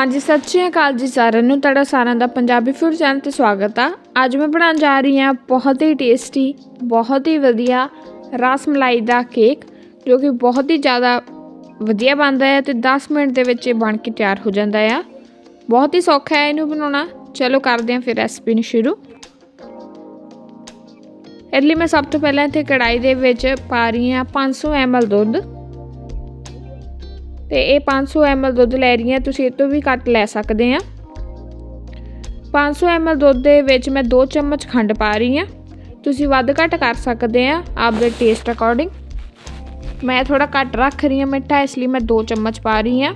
ਹਾਂਜੀ, ਸਤਿ ਸ਼੍ਰੀ ਅਕਾਲ ਜੀ ਸਾਰਿਆਂ ਨੂੰ। ਤੁਹਾਡਾ ਸਾਰਿਆਂ ਦਾ ਪੰਜਾਬੀ ਫੂਡ ਚੈਨਲ ਤੇ ਸਵਾਗਤ ਆ। ਅੱਜ ਮੈਂ ਬਣਾਉਣ ਜਾ ਰਹੀ ਹਾਂ ਬਹੁਤ ਹੀ ਟੇਸਟੀ ਬਹੁਤ ਹੀ ਵਧੀਆ ਰਸ ਮਲਾਈ ਦਾ ਕੇਕ ਜੋ ਕਿ ਬਹੁਤ ਹੀ ਜ਼ਿਆਦਾ ਵਧੀਆ ਬਣਦਾ ਹੈ ਤੇ 10 ਮਿੰਟ ਦੇ ਵਿੱਚ ਇਹ ਬਣ ਕੇ ਤਿਆਰ ਹੋ ਜਾਂਦਾ ਆ। ਬਹੁਤ ਹੀ ਸੌਖਾ ਹੈ ਇਹਨੂੰ ਬਣਾਉਣਾ। ਚਲੋ ਕਰਦੇ ਹਾਂ ਫਿਰ ਰੈਸਪੀ ਨੂੰ ਸ਼ੁਰੂ। ਇਹਦੇ ਲਈ ਮੈਂ ਸਭ ਤੋਂ ਪਹਿਲਾਂ ਇੱਥੇ ਕੜਾਈ ਦੇ ਵਿੱਚ ਪਾ ਰਹੀ ਹਾਂ 500 ml ਦੁੱਧ। ਤੇ ਇਹ 500 ml ਦੁੱਧ ਲੈ ਰਹੀ ਹਾਂ, ਤੁਸੀਂ ਇਹ ਤੋਂ ਵੀ ਘੱਟ ਲੈ ਸਕਦੇ ਆ 500 ml ਦੁੱਧ ਦੇ ਵਿੱਚ ਮੈਂ 2 ਚਮਚ ਖੰਡ ਪਾ ਰਹੀ ਹਾਂ। ਤੁਸੀਂ ਵੱਧ ਘੱਟ ਕਰ ਸਕਦੇ ਆ ਆਪਦੇ ਟੇਸਟ ਅਕੋਰਡਿੰਗ ਮੈਂ ਥੋੜਾ ਘੱਟ ਰੱਖ ਰਹੀ ਹਾਂ ਮਿੱਠਾ, ਇਸ ਲਈ ਮੈਂ 2 ਚਮਚ ਪਾ ਰਹੀ ਹਾਂ।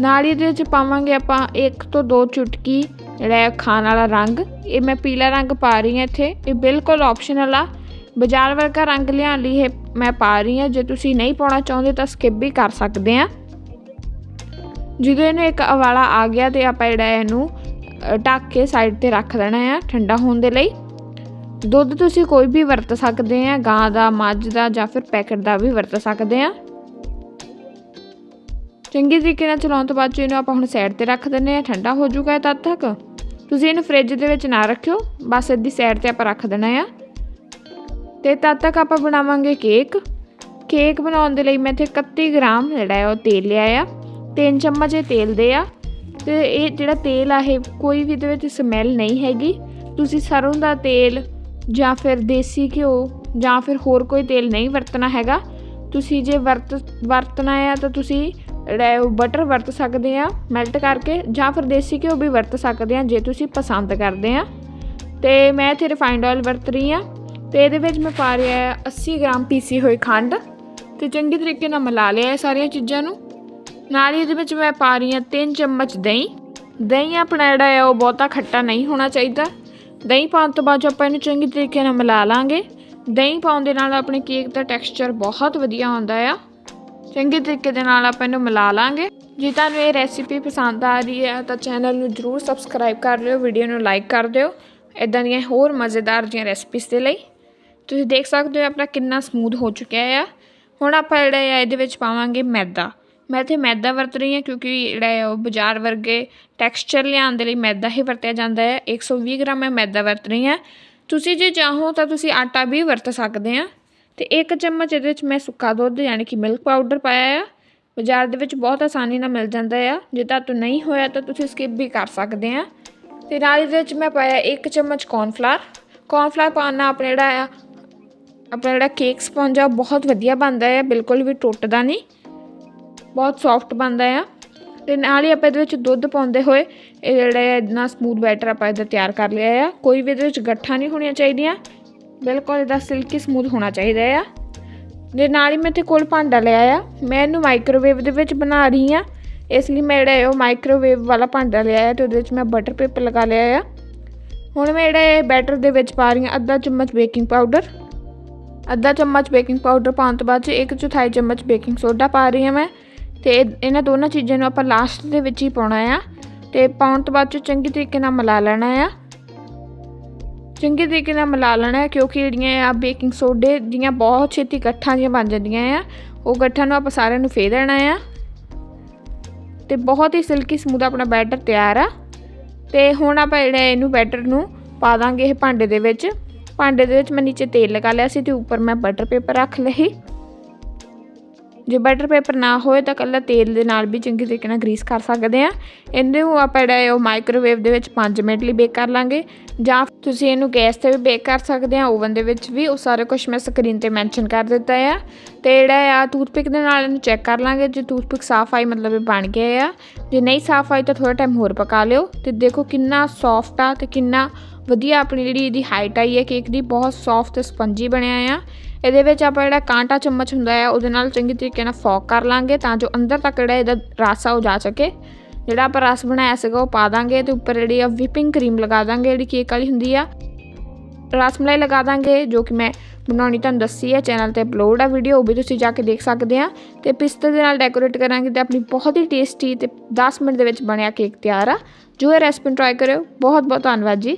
ਨਾਲ ਹੀ ਇਹਦੇ ਵਿੱਚ ਪਾਵਾਂਗੇ ਆਪਾਂ ਇੱਕ ਤੋਂ ਦੋ ਚੁਟਕੀ ਜਿਹੜਾ ਖਾਣ ਵਾਲਾ ਰੰਗ। ਇਹ ਮੈਂ ਪੀਲਾ ਰੰਗ ਪਾ ਰਹੀ ਹਾਂ ਇੱਥੇ। ਇਹ ਬਿਲਕੁਲ ਆਪਸ਼ਨਲ ਆ। ਬਾਜ਼ਾਰ ਵਰਗਾ ਰੰਗ ਲਿਆਉਣ ਲਈ ਇਹ ਮੈਂ ਪਾ ਰਹੀ ਹਾਂ। ਜੇ ਤੁਸੀਂ ਨਹੀਂ ਪਾਉਣਾ ਚਾਹੁੰਦੇ ਤਾਂ ਸਕਿਪ ਵੀ ਕਰ ਸਕਦੇ ਆ ਜਦੋਂ ਇਹਨੂੰ ਇੱਕ ਅਵਾਲਾ ਆ ਗਿਆ ਤੇ ਆਪਾਂ ਜਿਹੜਾ ਇਹਨੂੰ ਢੱਕ ਕੇ ਸਾਈਡ ਤੇ ਰੱਖ ਦੇਣਾ ਆ ਠੰਡਾ ਹੋਣ ਦੇ ਲਈ। ਦੁੱਧ ਤੁਸੀਂ ਕੋਈ ਵੀ ਵਰਤ ਸਕਦੇ ਆ, ਗਾਂ ਦਾ, ਮੱਝ ਦਾ ਜਾਂ ਫਿਰ ਪੈਕਟ ਦਾ ਵੀ ਵਰਤ ਸਕਦੇ ਆ। ਚੰਗੇ ਤਰੀਕੇ ਨਾਲ ਚਲਾਉਣ ਤੋਂ ਬਾਅਦ ਇਹਨੂੰ ਆਪਾਂ ਹੁਣ ਸਾਈਡ ਤੇ ਰੱਖ ਦਿੰਨੇ ਆ। ਠੰਡਾ ਹੋ ਜਾਊਗਾ ਤਦ ਤੱਕ। ਤੁਸੀਂ ਇਹਨੂੰ ਫ੍ਰਿਜ ਦੇ ਵਿੱਚ ਨਾ ਰੱਖਿਓ। ਬਸ ਇਹਦੀ ਸਾਈਡ ਤੇ ਆਪਾਂ ਰੱਖ ਦੇਣਾ ਆ। ਤੇ ਤਦ ਤੱਕ ਆਪਾਂ ਬਣਾਵਾਂਗੇ ਕੇਕ। ਕੇਕ ਬਣਾਉਣ ਦੇ ਲਈ ਮੈਂ ਇੱਥੇ 31 ਗ੍ਰਾਮ ਜਿਹੜਾ ਹੈ ਉਹ ਤੇਲ ਲਿਆ ਆ। 3 ਚਮਚ ਇਹ ਤੇਲ ਦੇ ਆ। ਤੇ ਇਹ ਜਿਹੜਾ ਤੇਲ ਆ, ਇਹ ਕੋਈ ਵੀ ਇਹਦੇ ਵਿੱਚ ਸਮੈਲ ਨਹੀਂ ਹੈਗੀ। ਤੁਸੀਂ ਸਰੋਂ ਦਾ ਤੇਲ ਜਾਂ ਫਿਰ ਦੇਸੀ ਘਿਓ ਜਾਂ ਫਿਰ ਹੋਰ ਕੋਈ ਤੇਲ ਨਹੀਂ ਵਰਤਣਾ ਹੈਗਾ। ਤੁਸੀਂ ਜੇ ਵਰਤ, ਵਰਤਣਾ ਆ ਤਾਂ ਤੁਸੀਂ ਜਿਹੜਾ ਬਟਰ ਵਰਤ ਸਕਦੇ ਆ ਮੈਲਟ ਕਰਕੇ ਜਾਂ ਫਿਰ ਦੇਸੀ ਘਿਓ ਵੀ ਵਰਤ ਸਕਦੇ ਆ ਜੇ ਤੁਸੀਂ ਪਸੰਦ ਕਰਦੇ ਆ। ਤੇ ਮੈਂ ਇੱਥੇ ਰਿਫਾਈਨਡ ਆਇਲ ਵਰਤ ਰਹੀ ਆ। ਤੇ ਇਹਦੇ ਵਿੱਚ ਮੈਂ ਪਾ ਰਿਹਾ ਹੈ 80 ਗ੍ਰਾਮ ਪੀਸੀ ਹੋਈ ਖੰਡ ਤੇ ਚੰਗੇ ਤਰੀਕੇ ਨਾਲ ਮਿਲਾ ਲਿਆ ਇਹ ਸਾਰੀਆਂ ਚੀਜ਼ਾਂ ਨੂੰ। ਨਾਲ ਹੀ ਇਹਦੇ ਵਿੱਚ ਮੈਂ ਪਾ ਰਹੀ ਹਾਂ 3 ਚਮਚ ਦਹੀਂ। ਦਹੀਂ ਆਪਣਾ ਜਿਹੜਾ ਹੈ ਉਹ ਬਹੁਤਾ ਖੱਟਾ ਨਹੀਂ ਹੋਣਾ ਚਾਹੀਦਾ। ਦਹੀਂ ਪਾਉਣ ਤੋਂ ਬਾਅਦ ਆਪਾਂ ਇਹਨੂੰ ਚੰਗੇ ਤਰੀਕੇ ਨਾਲ ਮਿਲਾ ਲਾਂਗੇ। ਦਹੀਂ ਪਾਉਣ ਦੇ ਨਾਲ ਆਪਣੇ ਕੇਕ ਦਾ ਟੈਕਸਚਰ ਬਹੁਤ ਵਧੀਆ ਆਉਂਦਾ ਆ। ਚੰਗੇ ਤਰੀਕੇ ਦੇ ਨਾਲ ਆਪਾਂ ਇਹਨੂੰ ਮਿਲਾ ਲਾਂਗੇ। ਜੇ ਤੁਹਾਨੂੰ ਇਹ ਰੈਸਿਪੀ ਪਸੰਦ ਆ ਰਹੀ ਹੈ ਤਾਂ ਚੈਨਲ ਨੂੰ ਜਰੂਰ ਸਬਸਕ੍ਰਾਈਬ ਕਰ ਲਿਓ, ਵੀਡੀਓ ਨੂੰ ਲਾਈਕ ਕਰ ਦਿਓ। ਇਦਾਂ ਦੀਆਂ ਹੋਰ ਮਜ਼ੇਦਾਰ ਜੀਆਂ ਰੈਸਪੀਸ ਦੇ ਲਈ। ਤੁਸੀਂ ਦੇਖ ਸਕਦੇ ਹੋ ਆਪਣਾ ਕਿੰਨਾ ਸਮੂਥ ਹੋ ਚੁੱਕਿਆ ਆ। ਹੁਣ ਆਪਾਂ ਜਿਹੜਾ ਆ, ਇਹਦੇ ਵਿੱਚ ਪਾਵਾਂਗੇ ਮੈਦਾ। ਮੈਂ ਇੱਥੇ ਮੈਦਾ ਵਰਤ ਰਹੀ ਹਾਂ ਕਿਉਂਕਿ ਜਿਹੜਾ ਆ, ਉਹ ਬਾਜ਼ਾਰ ਵਰਗੇ ਟੈਕਸਚਰ ਲਿਆਉਣ ਦੇ ਲਈ ਮੈਦਾ ਹੀ ਵਰਤਿਆ ਜਾਂਦਾ ਹੈ 120 ਗ੍ਰਾਮ ਮੈਂ ਮੈਦਾ ਵਰਤ ਰਹੀ ਹਾਂ। ਤੁਸੀਂ ਜੇ ਚਾਹੋ ਤਾਂ ਤੁਸੀਂ ਆਟਾ ਵੀ ਵਰਤ ਸਕਦੇ ਆ। ਤੇ ਇੱਕ ਚਮਚ ਇਹਦੇ ਵਿੱਚ ਮੈਂ ਸੁੱਕਾ ਦੁੱਧ ਯਾਨੀ ਕਿ ਮਿਲਕ ਪਾਊਡਰ ਪਾਇਆ ਆ। ਬਾਜ਼ਾਰ ਦੇ ਵਿੱਚ ਬਹੁਤ ਆਸਾਨੀ ਨਾਲ ਮਿਲ ਜਾਂਦਾ ਆ। ਜੇ ਤਾਂ ਨਹੀਂ ਹੋਇਆ ਤਾਂ ਤੁਸੀਂ ਸਕਿਪ ਵੀ ਕਰ ਸਕਦੇ ਆ। ਤੇ ਨਾਲ ਇਹਦੇ ਵਿੱਚ ਮੈਂ ਪਾਇਆ ਇੱਕ ਚਮਚ ਕੌਰਨਫਲਾਰ ਕੌਰਨਫਲਾਰ ਪਾਉਣ ਨਾਲ ਆਪਣਾ ਜਿਹੜਾ ਆ ਆਪਣਾ ਜਿਹੜਾ ਕੇਕ ਸਪੰਜ ਆ ਬਹੁਤ ਵਧੀਆ ਬਣਦਾ ਆ, ਬਿਲਕੁਲ ਵੀ ਟੁੱਟਦਾ ਨਹੀਂ। ਬਹੁਤ ਸੌਫਟ ਬਣਦਾ ਆ। ਤੇ ਨਾਲ ਹੀ ਆਪਾਂ ਇਹਦੇ ਵਿੱਚ ਦੁੱਧ ਪਾਉਂਦੇ ਹੋਏ, ਇਹ ਜਿਹੜਾ ਹੈ ਇਦਾਂ ਸਮੂਥ ਬੈਟਰ ਆਪਾਂ ਇਹਦਾ ਤਿਆਰ ਕਰ ਲਿਆ ਆ। ਕੋਈ ਵੀ ਇਹਦੇ ਵਿੱਚ ਗੱਠਾਂ ਨਹੀਂ ਹੋਣੀਆਂ ਚਾਹੀਦੀਆਂ। ਬਿਲਕੁਲ ਇਹਦਾ ਸਿਲਕੀ ਸਮੂਥ ਹੋਣਾ ਚਾਹੀਦਾ ਆ। ਦੇ ਨਾਲ ਹੀ ਮੈਂ ਤੇ ਕੋਲ ਭਾਂਡਾ ਲਿਆ ਆ। ਮੈਂ ਇਹਨੂੰ ਮਾਈਕ੍ਰੋਵੇਵ ਦੇ ਵਿੱਚ ਬਣਾ ਰਹੀ ਆ। ਇਸ ਲਈ ਮੈਂ ਜਿਹੜਾ ਉਹ ਮਾਈਕ੍ਰੋਵੇਵ ਵਾਲਾ ਭਾਂਡਾ ਲਿਆ ਆ ਤੇ ਉਹਦੇ ਵਿੱਚ ਮੈਂ ਬਟਰ ਪੇਪਰ ਲਗਾ ਲਿਆ ਆ। ਹੁਣ ਮੈਂ ਜਿਹੜਾ ਇਹ ਬੈਟਰ ਦੇ ਵਿੱਚ ਪਾ ਰਹੀ ਆ ਅੱਧਾ ਚਮਚ ਬੇਕਿੰਗ ਪਾਊਡਰ ਅੱਧਾ ਚਮਚ ਬੇਕਿੰਗ ਪਾਊਡਰ ਪਾਉਣ ਤੋਂ ਬਾਅਦ 'ਚ ਇੱਕ ਚੌਥਾਈ ਚਮਚ ਬੇਕਿੰਗ ਸੋਡਾ ਪਾ ਰਹੀ ਹਾਂ ਮੈਂ ਤੇ ਇਹਨਾਂ ਦੋਨਾਂ ਚੀਜ਼ਾਂ ਨੂੰ ਆਪਾਂ ਲਾਸਟ ਦੇ ਵਿੱਚ ਹੀ ਪਾਉਣਾ ਆ ਤੇ ਪਾਉਣ ਤੋਂ ਬਾਅਦ 'ਚ ਚੰਗੀ ਤਰੀਕੇ ਨਾਲ ਮਿਲਾ ਲੈਣਾ ਆ। ਚੰਗੇ ਤਰੀਕੇ ਨਾਲ ਮਿਲਾ ਲੈਣਾ ਹੈ ਕਿਉਂਕਿ ਜਿਹੜੀਆਂ ਆ ਬੇਕਿੰਗ ਸੋਡੇ ਦੀਆਂ ਬਹੁਤ ਛੇਤੀ ਇਕੱਠਾਂ ਜੀਆਂ ਬਣ ਜਾਂਦੀਆਂ ਆ, ਉਹ ਗੱਠਾਂ ਨੂੰ ਆਪਾਂ ਸਾਰਿਆਂ ਨੂੰ ਫੇਰ ਦੇਣਾ ਆ। ਤੇ ਬਹੁਤ ਹੀ ਸਿਲਕੀ ਸਮੂਦ ਆਪਣਾ ਬੈਟਰ ਤਿਆਰ ਆ। ਤੇ ਹੁਣ ਆਪਾਂ ਜਿਹੜਾ ਇਹਨੂੰ ਬੈਟਰ ਨੂੰ ਪਾ ਦਾਂਗੇ ਇਹ ਭਾਂਡੇ ਦੇ ਵਿੱਚ। ਭਾਂਡੇ ਦੇ ਵਿੱਚ ਮੈਂ ਨੀਚੇ ਤੇਲ ਲਗਾ ਲਿਆ ਸੀ ਤੇ ਉੱਪਰ ਮੈਂ ਬਟਰ ਪੇਪਰ ਰੱਖ ਲਈ ਜੇ ਬਟਰ ਪੇਪਰ ਨਾ ਹੋਏ ਤਾਂ ਕੱਲਾ ਤੇਲ ਦੇ ਨਾਲ ਵੀ ਚੰਗੇ ਤਰੀਕੇ ਨਾਲ ਗਰੀਸ ਕਰ ਸਕਦੇ ਆ ਇਹਦੇ ਨੂੰ ਆਪਾਂ ਜਿਹੜਾ ਉਹ ਮਾਈਕ੍ਰੋਵੇਵ ਦੇ ਵਿੱਚ 5 ਮਿੰਟ ਲਈ ਬੇਕ ਕਰ ਲਾਂਗੇ। ਜਾਂ ਤੁਸੀਂ ਇਹਨੂੰ ਗੈਸ ਤੇ ਵੀ ਬੇਕ ਕਰ ਸਕਦੇ ਆ ਓਵਨ ਦੇ ਵਿੱਚ ਵੀ ਉਹ ਸਾਰਾ ਕੁਝ ਮੈਂ ਸਕਰੀਨ ਤੇ ਮੈਂਸ਼ਨ ਕਰ ਦਿੱਤਾ ਆ। ਤੇ ਜਿਹੜਾ ਆ ਟੂਥਪਿਕ ਦੇ ਨਾਲ ਇਹਨੂੰ ਚੈੱਕ ਕਰ ਲਾਂਗੇ, ਜੇ ਟੂਥਪਿਕ ਸਾਫ਼ ਆਈ ਮਤਲਬ ਇਹ ਬਣ ਗਿਆ ਆ। ਜੇ ਨਹੀਂ ਸਾਫ਼ ਆਈ ਤਾਂ ਥੋੜਾ ਟਾਈਮ ਹੋਰ ਪਕਾ ਲਿਓ। ਤੇ ਦੇਖੋ ਕਿੰਨਾ ਸੌਫਟ ਆ ਤੇ ਕਿੰਨਾ ਵਧੀਆ ਆਪਣੀ ਜਿਹੜੀ ਇਹਦੀ ਹਾਈਟ ਆਈ ਹੈ ਕੇਕ ਦੀ, ਬਹੁਤ ਸੌਫਟ ਤੇ ਸਪੰਜੀ ਬਣਿਆ ਆ। ਇਹਦੇ ਵਿੱਚ ਆਪਾਂ ਜਿਹੜਾ ਕਾਂਟਾ ਚਮਚ ਹੁੰਦਾ ਹੈ ਉਹਦੇ ਨਾਲ ਚੰਗੀ ਤਰੀਕੇ ਨਾਲ ਫੋਕ ਕਰ ਲਾਂਗੇ ਤਾਂ ਜੋ ਅੰਦਰ ਤੱਕ ਜਿਹੜਾ ਇਹਦਾ ਰਸ ਆ ਉਹ ਜਾ ਸਕੇ। ਜਿਹੜਾ ਆਪਾਂ ਰਸ ਬਣਾਇਆ ਸੀਗਾ ਉਹ ਪਾ ਦਾਂਗੇ ਤੇ ਉੱਪਰ ਜਿਹੜੀ ਆ ਵਿਪਿੰਗ ਕਰੀਮ ਲਗਾ ਦਾਂਗੇ, ਜਿਹੜੀ ਕੇਕ ਵਾਲੀ ਹੁੰਦੀ ਆ। ਰਸਮਲਾਈ ਲਗਾ ਦਾਂਗੇ, ਜੋ ਕਿ ਮੈਂ ਬਣਾਉਣੀ ਤੁਹਾਨੂੰ ਦੱਸੀ ਹੈ। ਚੈਨਲ ਤੇ ਅਪਲੋਡ ਆ ਵੀਡੀਓ ਉਹ ਵੀ ਤੁਸੀਂ ਜਾ ਕੇ ਦੇਖ ਸਕਦੇ ਆ। ਤੇ ਪਿਸਤੇ ਦੇ ਨਾਲ ਡੈਕੋਰੇਟ ਕਰਾਂਗੇ ਤੇ ਆਪਣੀ ਬਹੁਤ ਹੀ ਟੇਸਟੀ ਤੇ 10 ਮਿੰਟ ਦੇ ਵਿੱਚ ਬਣਿਆ ਕੇਕ ਤਿਆਰ ਆ। ਜੋ ਇਹ ਰੈਸਪੀ ਟਰਾਈ ਕਰਿਓ। ਬਹੁਤ ਬਹੁਤ ਧੰਨਵਾਦ ਜੀ।